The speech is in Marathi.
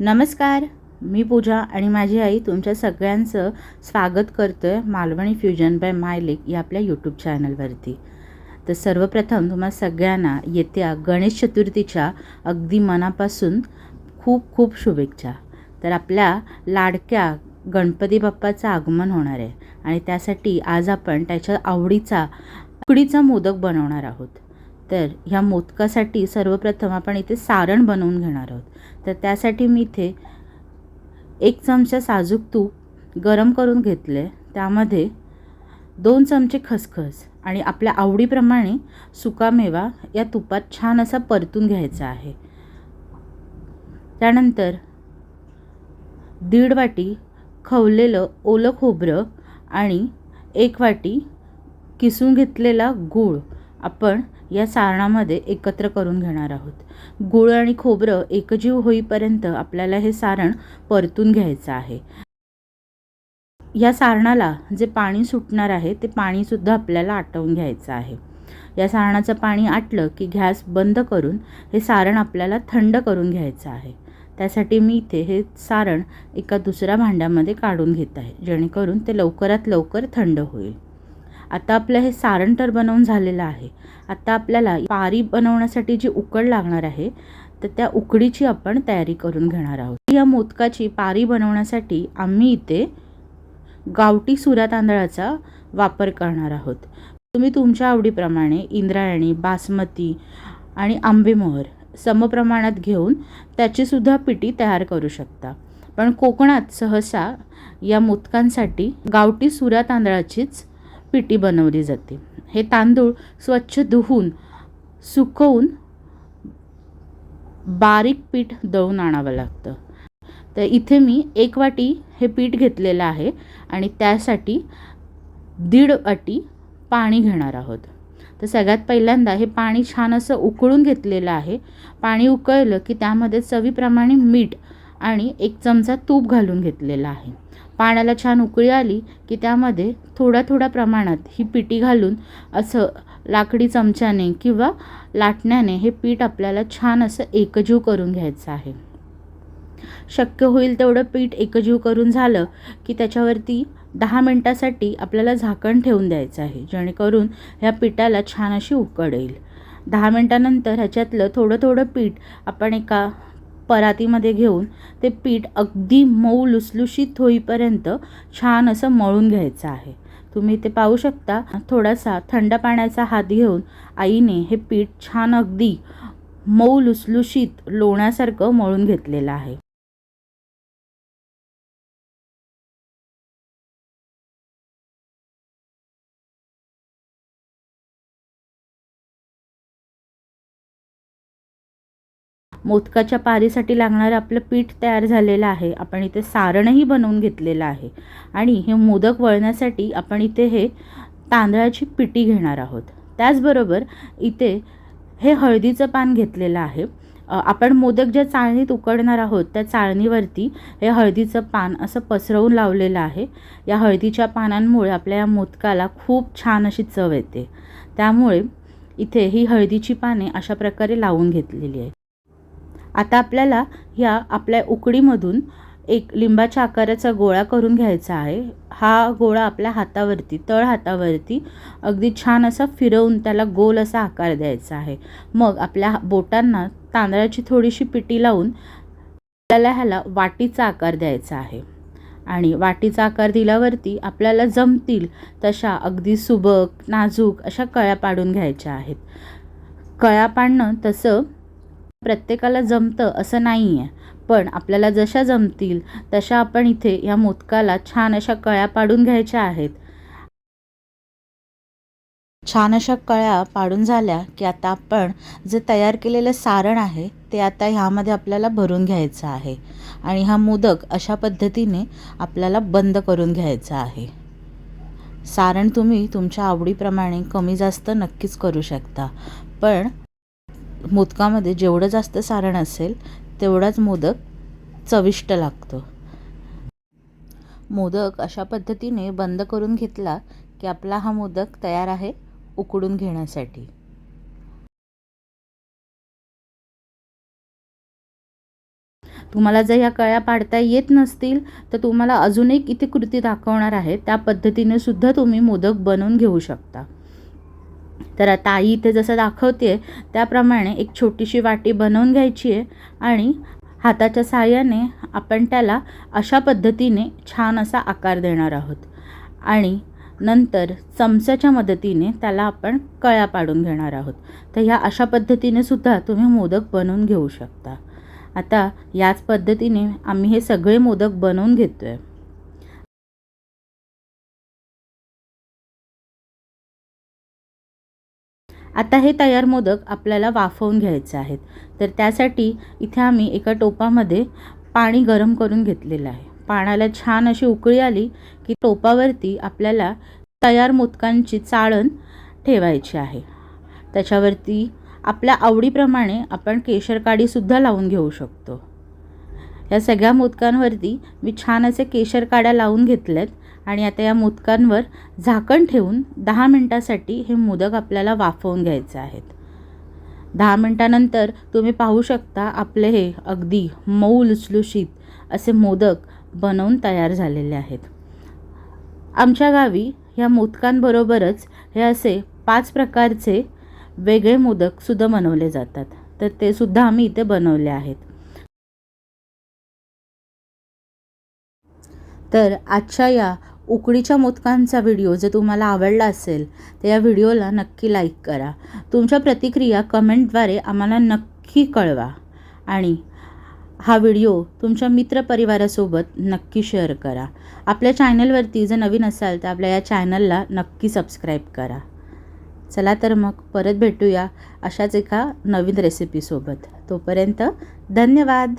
नमस्कार मी पूजा आणि माझी आई तुमच्या सगळ्यांचं स्वागत करतो आहे Malvani fusion by my lake या आपल्या यूट्यूब चॅनलवरती तर सर्वप्रथम तुम्हा सगळ्यांना येत्या गणेश चतुर्थीच्या अगदी मनापासून खूप खूप शुभेच्छा. तर आपल्या लाडक्या गणपती बाप्पाचं आगमन होणार आहे आणि त्यासाठी आज आपण त्याच्या आवडीचा उकडीचा मोदक बनवणार आहोत. तर ह्या मोदकासाठी सर्वप्रथम आपण इथे सारण बनवून घेणार आहोत. तर त्यासाठी मी इथे एक चमचा साजूक तूप गरम करून घेतले. त्यामध्ये दोन चमचे खसखस आणि आपल्या आवडीप्रमाणे सुकामेवा या तुपात छान असा परतून घ्यायचा आहे. त्यानंतर दीड वाटी खवलेलं ओलं खोबरं आणि एक वाटी किसून घेतलेला गूळ आपण या सारणामध्ये एकत्र करून घेणार आहोत. गूळ आणि खोबरं एकजीव होईपर्यंत आपल्याला हे सारण परतून घ्यायचं आहे. या सारणाला जे पाणी सुटणार आहे ते पाणीसुद्धा आपल्याला आटवून घ्यायचं आहे. या सारणाचं पाणी आटलं की गॅस बंद करून हे सारण आपल्याला थंड करून घ्यायचं आहे. त्यासाठी मी इथे हे सारण एका दुसऱ्या भांड्यामध्ये काढून घेत आहे जेणेकरून ते लवकरात लवकर थंड होईल. आता आपलं हे सारण तर बनवून झालेलं आहे. आता आपल्याला पारी बनवण्यासाठी जी उकड लागणार आहे तर त्या उकडीची आपण तयारी करून घेणार आहोत. या मोदकाची पारी बनवण्यासाठी आम्ही इथे गावठी सुऱ्या तांदळाचा वापर करणार आहोत. तुम्ही तुमच्या आवडीप्रमाणे इंद्रायणी बासमती आणि आंबेमोहर समप्रमाणात घेऊन त्याचीसुद्धा पिठी तयार करू शकता. पण कोकणात सहसा या मोदकांसाठी गावठी सुऱ्या तांदळाचीच पिठी बनवली जाते. हे तांदूळ स्वच्छ धुवून सुकवून बारीक पीठ दळून आणावं लागतं. तर इथे मी एक वाटी हे पीठ घेतलेलं आहे आणि त्यासाठी दीड वाटी पाणी घेणार आहोत. तर सगळ्यात पहिल्यांदा हे पाणी छान असं उकळून घेतलेलं आहे. पाणी उकळलं की त्यामध्ये चवीप्रमाणे मीठ आणि एक चमचा तूप घालून घेतलेला आहे. पाण्याला छान उकळी आली की त्यामध्ये थोड्या थोड्या प्रमाणात ही पिठी घालून असं लाकडी चमच्याने किंवा लाटण्याने हे पीठ आपल्याला छान असं एकजीव करून घ्यायचं आहे. शक्य होईल तेवढं पीठ एकजीव करून झालं की त्याच्यावरती दहा मिनटासाठी आपल्याला झाकण ठेवून द्यायचं आहे जेणेकरून ह्या पिठाला छान अशी उकड येईल दहा मिनटानंतर ह्याच्यातलं थोडं थोडं पीठ आपण एका परातीमध्ये घेऊन ते पीठ अगदी मऊ लुसलुशीत होईपर्यंत छान असं मळून घ्यायचं आहे. तुम्ही ते पाहू शकता. थोडासा थंड पाण्याचा हात घेऊन आईने हे पीठ छान अगदी मऊ लुसलुशीत लोण्यासारखं मळून घेतलेलं आहे. मोदकाच्या पारीसाठी लागणारं आपलं पीठ तयार झालेलं आहे. आपण इथे सारणही बनवून घेतलेलं आहे. आणि हे मोदक वळण्यासाठी आपण इथे हे तांदळाची पिटी घेणार आहोत. त्याचबरोबर इथे हे हळदीचं पान घेतलेलं आहे. आपण मोदक ज्या चाळणीत उकडणार आहोत त्या चाळणीवरती हे हळदीचं पान असं पसरवून लावलेलं आहे. या हळदीच्या पानांमुळे आपल्या या मोदकाला खूप छान अशी चव येते. त्यामुळे इथे ही हळदीची पाने अशा प्रकारे लावून घेतलेली आहे आता आपल्याला ह्या आपल्या उकडीमधून एक लिंबाच्या आकाराचा गोळा करून घ्यायचा आहे. हा गोळा आपल्या हातावरती तळ हातावरती अगदी छान असा फिरवून त्याला गोल असा आकार द्यायचा आहे. मग आपल्या बोटांना तांदळाची थोडीशी पिटी लावून आपल्याला ह्याला वाटीचा आकार द्यायचा आहे. आणि वाटीचा आकार दिल्यावरती आपल्याला जमतील तशा अगदी सुबक नाजूक अशा कळ्या पाडून घ्यायच्या आहेत. कळ्या पाडणं तसं प्रत्येकाला जमतं असं नाही आहे पण आपल्याला जशा जमतील तशा आपण इथे या मोदकाला छान अशा कळ्या पाडून घ्यायच्या आहेत. छान अशा कळ्या पाडून झाल्या की आता आपण जे तयार केलेलं सारण आहे ते आता ह्यामध्ये आपल्याला भरून घ्यायचं आहे. आणि हा मोदक अशा पद्धतीने आपल्याला बंद करून घ्यायचा आहे. सारण तुम्ही तुमच्या आवडीप्रमाणे कमी जास्त नक्कीच करू शकता. पण मोदकामध्ये जेवढं जास्त सारण असेल तेवढाच मोदक चविष्ट लागतो. मोदक अशा पद्धतीने बंद करून घेतला की आपला हा मोदक तयार आहे उकडून घेण्यासाठी. तुम्हाला जर ह्या कळ्या पाडता येत नसतील तर तुम्हाला अजून एक इथे कृती दाखवणार आहे. त्या पद्धतीने सुद्धा तुम्ही मोदक बनवून घेऊ शकता. तर आता आई इथे जसं दाखवते त्याप्रमाणे एक छोटीशी वाटी बनवून घ्यायची आहे आणि हाताच्या साहाय्याने आपण त्याला अशा पद्धतीने छान असा आकार देणार आहोत. आणि नंतर चमच्याच्या मदतीने त्याला आपण कळ्या पाडून घेणार आहोत. तर ह्या अशा पद्धतीने सुद्धा तुम्ही मोदक बनवून घेऊ शकता. आता याच पद्धतीने आम्ही हे सगळे मोदक बनवून घेतो आहे आता हे तयार मोदक आपल्याला वाफवून घ्यायचे आहेत. तर त्यासाठी इथे आम्ही एका टोपामध्ये पाणी गरम करून घेतलेलं आहे. पाण्याला छान अशी उकळी आली की टोपावरती आपल्याला तयार मोदकांची चाळण ठेवायची आहे. त्याच्यावरती आपल्या आवडीप्रमाणे आपण केशर काडीसुद्धा लावून घेऊ शकतो. या सगळ्या मोदकांवरती मी छान असे केशर काड्या लावून घेतल्यात. आणि आता या मोदकांवर झाकण ठेवून दहा मिनटासाठी हे मोदक आपल्याला वाफवून घ्यायचे आहेत. दहा मिनटानंतर तुम्ही पाहू शकता आपले हे अगदी मऊ लुसलुशीत असे मोदक बनवून तयार झालेले आहेत. आमच्या गावी ह्या मोदकांबरोबरच हे असे पाच प्रकारचे वेगळे मोदकसुद्धा बनवले जातात. तर ते सुद्धा आम्ही इथे बनवले आहेत. तर आजच्या या उकडीच्या मोदकांचा व्हिडिओ जर तुम्हाला आवडला असेल तर या व्हिडिओला नक्की लाईक करा. तुमच्या प्रतिक्रिया कमेंटद्वारे आम्हाला नक्की कळवा आणि हा व्हिडिओ तुमच्या मित्रपरिवारासोबत नक्की शेअर करा. आपल्या चॅनलवरती जर नवीन असाल तर आपल्या या चॅनलला नक्की सबस्क्राईब करा. चला तर मग परत भेटूया अशाच एका नवीन रेसिपीसोबत तोपर्यंत धन्यवाद!